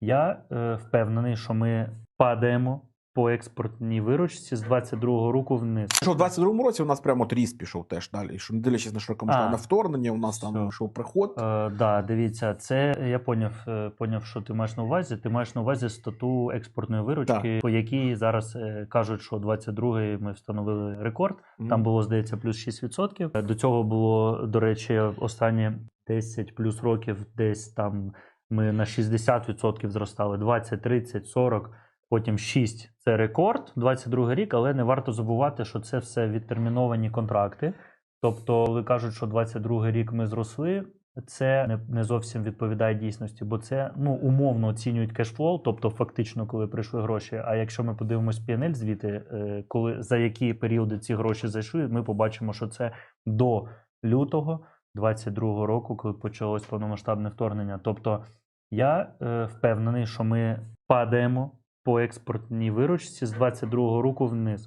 Я е, впевнений, що ми падаємо по експортній виручці з 22-го року вниз. Що в 22-му році у нас прямо от ріст пішов теж далі. Що не дивлячись на широкомасштабне вторгнення, у нас там йшов приход. Е, да, дивіться, це я поняв, е, поняв, що ти маєш на увазі. Ти маєш на увазі стату експортної виручки, по якій зараз е, кажуть, що 22-й ми встановили рекорд. Мгм. Там було, здається, плюс 6%. До цього було, до речі, останні 10 плюс років десь там ми на 60% зростали, 20, 30, 40, потім 6 – це рекорд, 22 рік, але не варто забувати, що це все відтерміновані контракти. Тобто, коли кажуть, що 22 рік ми зросли, це не, не зовсім відповідає дійсності, бо це ну умовно оцінюють кешфлоу, тобто фактично, коли прийшли гроші. А якщо ми подивимось PNL звіти, е, коли за які періоди ці гроші зайшли, ми побачимо, що це до лютого 22 року, коли почалось повномасштабне вторгнення. Тобто я е, впевнений, що ми падаємо по експортній виручці з 22 року вниз.